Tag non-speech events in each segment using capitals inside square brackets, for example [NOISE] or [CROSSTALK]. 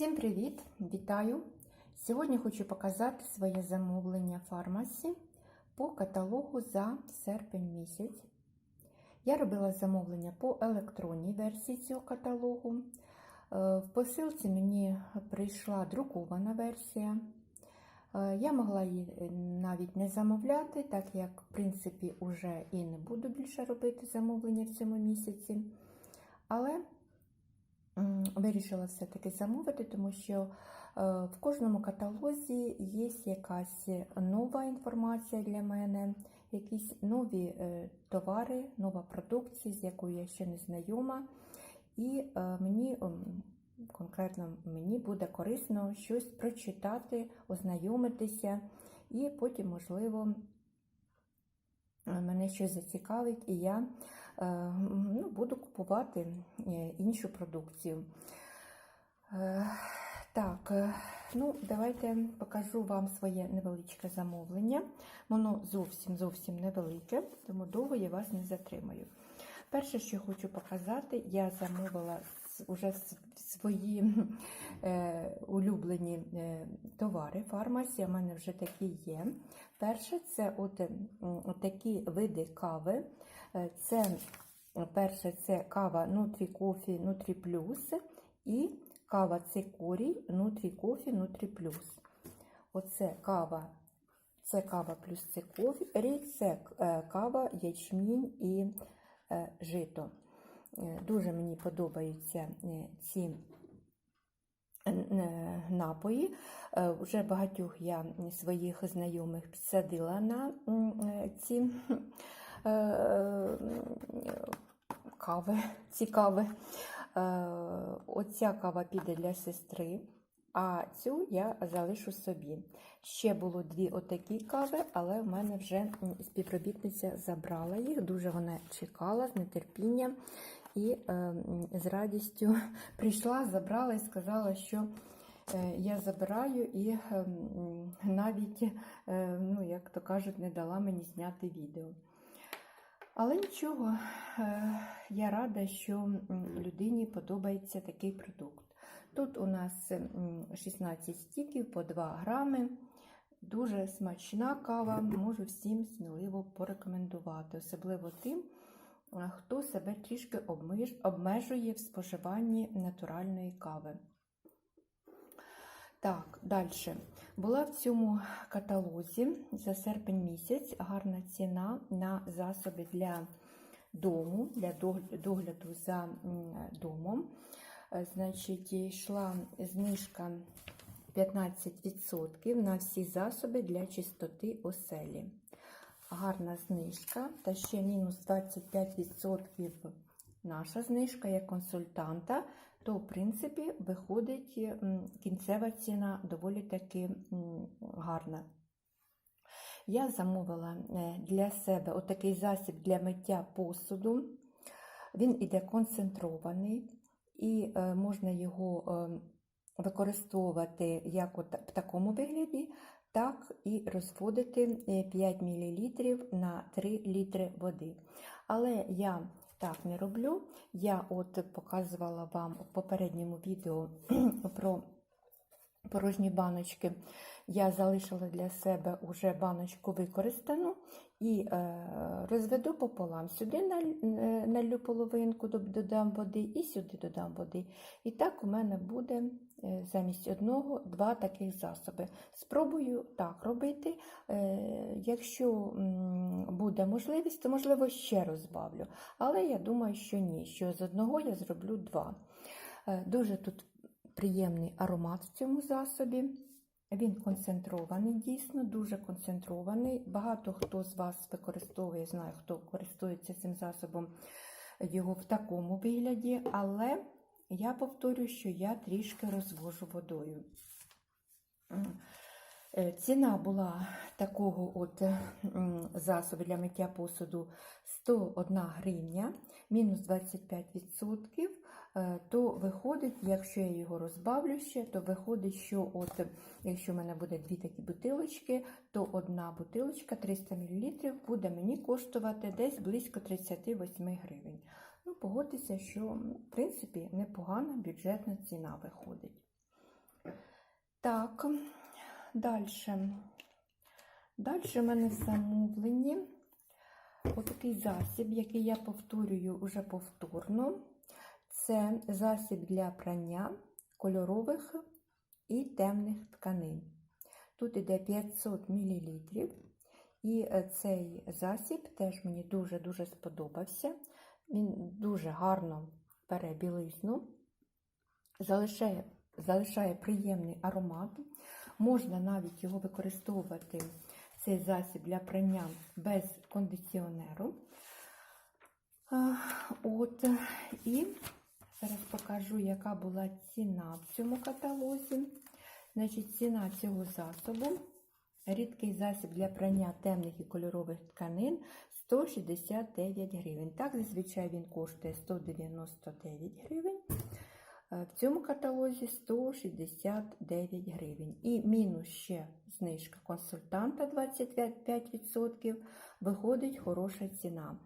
Всім привіт! Вітаю! Сьогодні хочу показати своє замовлення фармасі по каталогу за серпень місяць. Я робила замовлення по електронній версії цього каталогу. Е, В посилці мені прийшла друкована версія. Е, Я могла її навіть не замовляти, так як, в принципі, уже і не буду більше робити замовлення в цьому місяці. Але вирішила все-таки замовити, тому що е, в кожному каталозі є якась нова інформація для мене, якісь нові е, товари, нова продукція, з якою я ще не знайома. І е, мені конкретно мені буде корисно щось прочитати, ознайомитися, і потім, можливо, мене щось зацікавить, і я ну, буду купувати е, іншу продукцію. Е, Так, е, ну, давайте покажу вам своє невеличке замовлення. Воно зовсім зовсім невелике, тому довго я вас не затримаю. Перше, що хочу показати, я замовила с- свої е, улюблені е, товари фармасі. У мене вже такі є. Перше, це от, от такі види кави. Е, Це е, перше це кава Nutri Coffee Nutri Plus і кава цикорій Nutri Coffee Nutri Plus. Оце кава, це кава плюс цикорій, це е, кава, ячмінь і жито. Дуже мені подобаються ці напої. Вже багатьох я своїх знайомих підсадила на ці кави. Ці кави. Е, Оця кава піде для сестри, а цю я залишу собі. Ще було дві отакі кави, але в мене вже співробітниця забрала їх. Дуже вона чекала з нетерпінням і е, з радістю прийшла, забрала і сказала, що е, я забираю і е, навіть, е, ну, як то кажуть, не дала мені зняти відео. Але нічого, е, я рада, що людині подобається такий продукт. Тут у нас 16 стіків по 2 грами. Дуже смачна кава, можу всім сміливо порекомендувати, особливо тим, е, хто себе трішки обмеж- обмежує в споживанні натуральної кави. Так, далі. Була в цьому каталозі за серпень місяць гарна ціна на засоби для дому, для догляду за домом. Е, Значить, йшла знижка 15% на всі засоби для чистоти оселі. Гарна знижка, та ще мінус 25% наша знижка як консультанта, то, в принципі, виходить кінцева ціна доволі таки гарна. Я замовила е, для себе отакий засіб для миття посуду. Він іде концентрований, і е, можна його е, використовувати як в такому вигляді, так і розводити е, 5 мл на 3 літри води. Але я так не роблю. Я от показувала вам у попередньому відео [CLEARS THROAT] про порожні баночки. Я залишила для себе уже баночку використану і е, розведу пополам. Сюди е, налью половинку, додам води і сюди додам води. І так у мене буде е, замість одного два таких засоби. Спробую так робити. Якщо буде можливість, то можливо ще розбавлю. Але я думаю, що ні, що з одного я зроблю два. Дуже тут приємний аромат в цьому засобі. Він концентрований, дійсно, дуже концентрований. Багато хто з вас використовує, знаю, хто користується цим засобом його в такому вигляді, але я повторю, що я трішки розвожу водою. Е, Ціна була такого от засобу для миття посуду 101 гривня, мінус 25%, е, то виходить, якщо я його розбавлю ще, то виходить, що от, якщо в мене буде дві такі бутилочки, то одна бутилочка 300 мл буде мені коштувати десь близько 38 гривень. Ну, погодьтеся, що в принципі непогана бюджетна ціна виходить. Так, далі. Далі в мене в замовленні отакий засіб, який я повторюю уже повторно. Це засіб для прання кольорових і темних тканин. Тут іде 500 мл. І е, цей засіб теж мені дуже-дуже сподобався. Він дуже гарно бере білизну, залишає, залишає приємний аромат. Можна навіть його використовувати, цей засіб для прання без кондиціонеру. От, і зараз покажу, яка була ціна в цьому каталозі. Значить, ціна цього засобу. Рідкий засіб для прання темних і кольорових тканин 169 гривень. Так, зазвичай він коштує 199 гривень. Е, В цьому каталозі 169 гривень. І мінус ще знижка консультанта 25%. Виходить хороша ціна.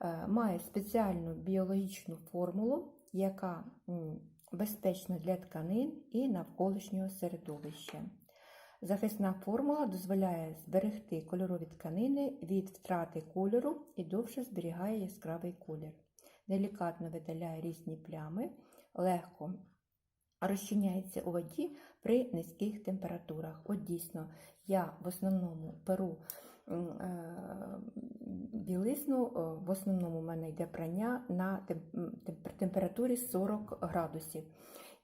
Е, Має спеціальну біологічну формулу, яка безпечна для тканин і навколишнього середовища. Захисна формула дозволяє зберегти кольорові тканини від втрати кольору і довше зберігає яскравий колір. Делікатно видаляє різні плями, легко розчиняється у воді при низьких температурах. От дійсно, я в основному е, білизну, е, в основному в мене йде прання на температурі 40 градусів.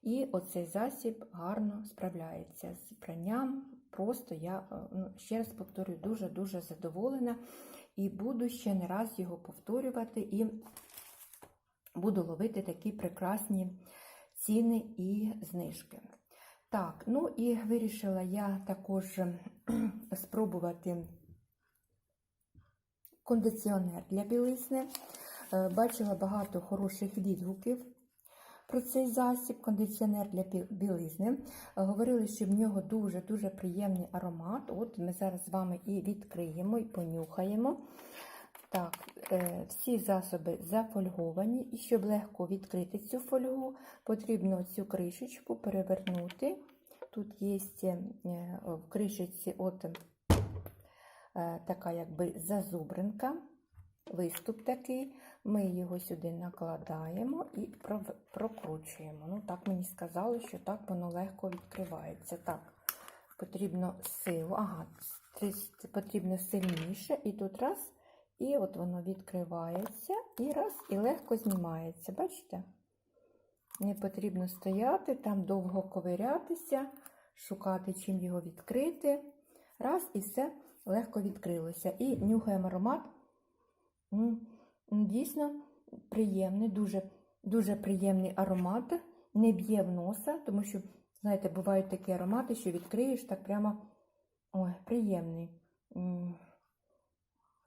І оцей засіб гарно справляється з пранням. Просто я, е, ну, ще раз повторюю, дуже-дуже задоволена і буду ще не раз його повторювати і буду ловити такі прекрасні ціни і знижки. Так, ну і вирішила я також спробувати кондиціонер для білизни. Е, Бачила багато хороших відгуків про цей засіб, кондиціонер для білизни. Е, Говорили, що в нього дуже-дуже приємний аромат. От ми зараз з вами і відкриємо, і понюхаємо. Так, е, всі засоби зафольговані, і щоб легко відкрити цю фольгу, потрібно цю кришечку перевернути. Тут є в кришечці от така якби зазубринка, виступ такий. Ми його сюди накладаємо і прокручуємо. Ну, так мені сказали, що так воно легко відкривається. Так, потрібно силу, ага, трис- потрібно сильніше, і тут раз, і от воно відкривається, і раз, і легко знімається. Бачите? Не потрібно стояти, там довго ковирятися, шукати, чим його відкрити. Раз, і все легко відкрилося. І нюхаємо аромат. Дійсно приємний, дуже, дуже приємний аромат. Не б'є в носа, тому що, знаєте, бувають такі аромати, що відкриєш так прямо ой, приємний.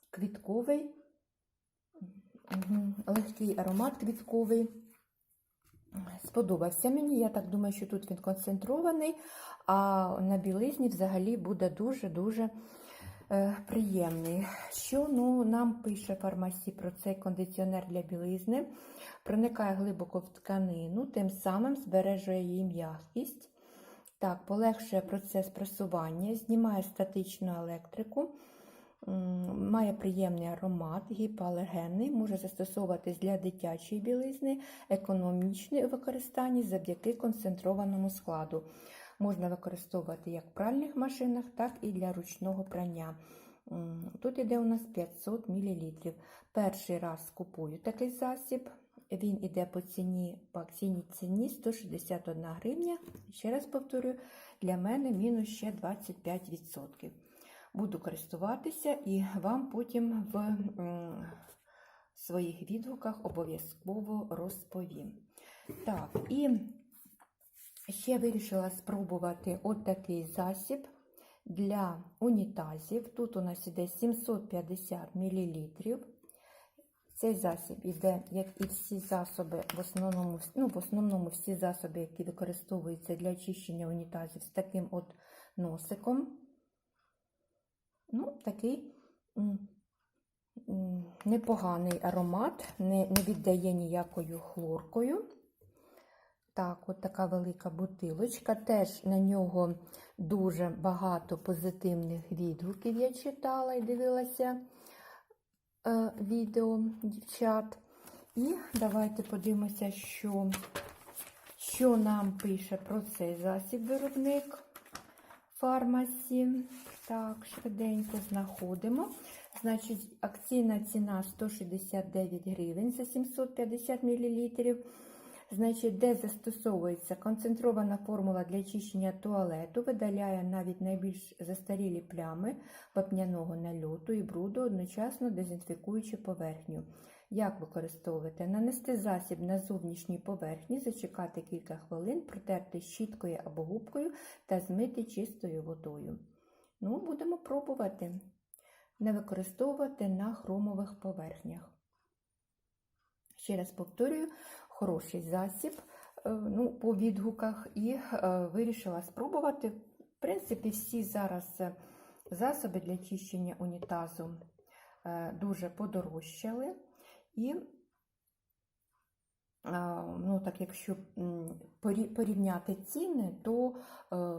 Квітковий, легкий аромат квітковий. Сподобався мені. Я так думаю, що тут він концентрований, а на білизні взагалі буде дуже-дуже приємний. Що ну, нам пише фармасі про цей кондиціонер для білизни? Проникає глибоко в тканину, тим самим збережує її м'якість. Так, полегшує процес пресування, знімає статичну електрику, має приємний аромат, гіпоалергенний, може застосовуватись для дитячої білизни, економічний у використанні завдяки концентрованому складу. Можна використовувати як в пральних машинах, так і для ручного прання. Тут іде у нас 500 мл. Перший раз купую такий засіб. Він іде по ціні, по акційній ціні 161 гривня. Ще раз повторюю, для мене мінус ще 25%. Буду користуватися і вам потім в своїх відгуках обов'язково розповім. Так, і ще вирішила спробувати от такий засіб для унітазів. Тут у нас іде 750 мл. Цей засіб іде, як і всі засоби, в основному, ну, в основному всі засоби, які використовуються для очищення унітазів з таким от носиком. Ну, такий непоганий аромат, не, не віддає ніякою хлоркою. Так, от така велика бутилочка. Теж на нього дуже багато позитивних відгуків я читала і дивилася е, відео дівчат. І давайте подивимося, що, що нам пише про цей засіб виробник фармасі. Так, швиденько знаходимо. Значить, акційна ціна 169 гривень за 750 мл. Значить, де застосовується концентрована формула для очищення туалету, видаляє навіть найбільш застарілі плями вапняного нальоту і бруду, одночасно дезінфікуючи поверхню. Як використовувати? Нанести засіб на зовнішній поверхні, зачекати кілька хвилин, протерти щіткою або губкою та змити чистою водою. Ну, будемо пробувати не використовувати на хромових поверхнях. Ще раз повторюю, хороший засіб е, ну, по відгуках і е, вирішила спробувати. В принципі, всі зараз е, засоби для чищення унітазу дуже подорожчали. І, ну, так, якщо порівняти ціни, то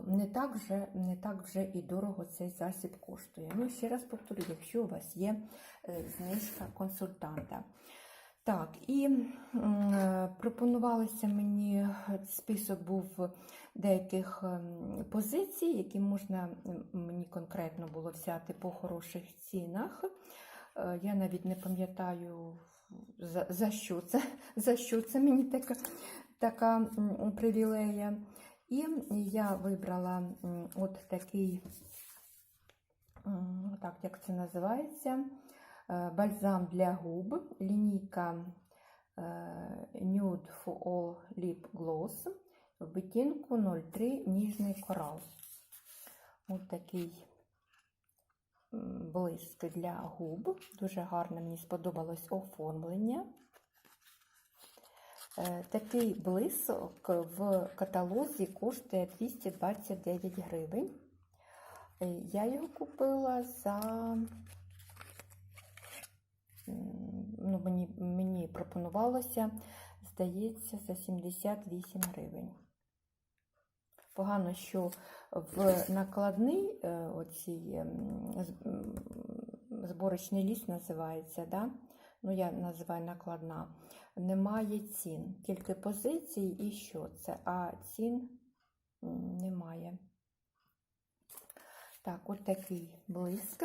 не так вже не так вже і дорого цей засіб коштує. Ну, ще раз повторю, якщо у вас є знижка консультанта. Так, і е, пропонувалося мені список був деяких ем, позицій, які можна мені конкретно було взяти по хороших цінах. Е, я навіть не пам'ятаю, за, за що це [LAUGHS] за що це мені така така привілея. І я вибрала от такий, так, як це називається. Е, бальзам для губ, лінійка е, Nude for All Lip Gloss в відтінку 03 ніжний корал. Ось такий блиск для губ. Дуже гарно мені сподобалось оформлення. Е, такий блиск в каталозі коштує 229 гривень. Я його купила за ну, мені, мені пропонувалося, здається, за 78 гривень. Погано, що в накладний е, оцій ем, зборочний ліс називається, да? ну я називаю накладна, немає цін, тільки позиції і що це, а цін немає. Так, от такий блиск.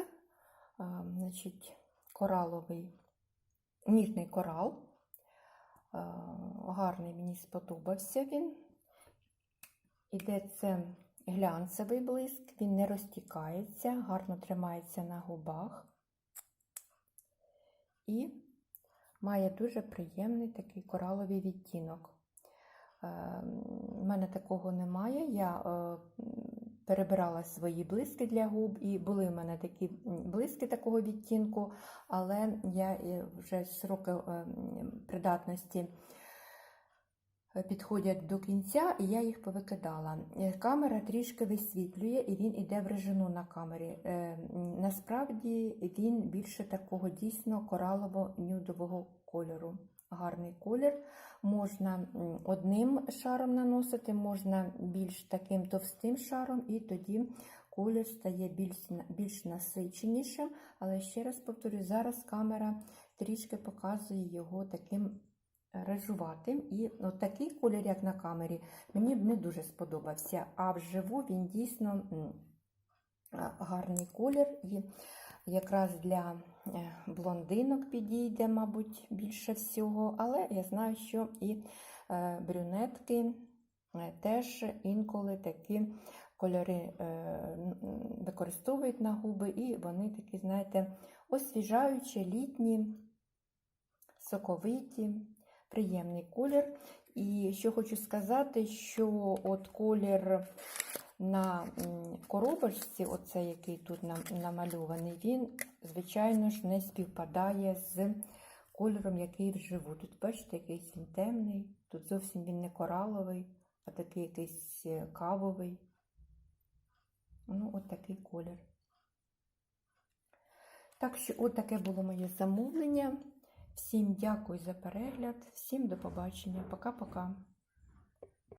А, значить, кораловий, ніжний корал. Е, гарний мені сподобався він. Іде це глянцевий блиск, він не розтікається, гарно тримається на губах і має дуже приємний такий кораловий відтінок. У е, мене такого немає. Я е, перебирала свої блиски для губ, і були в мене такі блиски такого відтінку, але я е, вже сроки е, придатності е, підходять до кінця, і я їх повикидала. Камера трішки висвітлює, і він іде в режиму на камері. Насправді він більше такого дійсно коралово-нюдового кольору. Гарний колір. Можна одним шаром наносити, можна більш таким товстим шаром, і тоді колір стає більш більш насиченішим. Але ще раз повторюю, зараз камера трішки показує його таким режуватим. І такий колір, як на камері, мені б не дуже сподобався. А вживу він дійсно гарний колір. І якраз для е, блондинок підійде, мабуть, більше всього, але я знаю, що і е, брюнетки е, теж інколи такі кольори використовують на губи, і вони такі, знаєте, освіжаючі, літні, соковиті, приємний колір. І що хочу сказати, що от колір на коробочці, оцей, який тут намальований, він, звичайно ж, не співпадає з кольором, який вживу. Тут, бачите, якийсь він темний, тут зовсім він не кораловий, а такий якийсь е, кавовий. Ну, от такий колір. Так що, от таке було моє замовлення. Всім дякую за перегляд, всім до побачення. Пока-пока.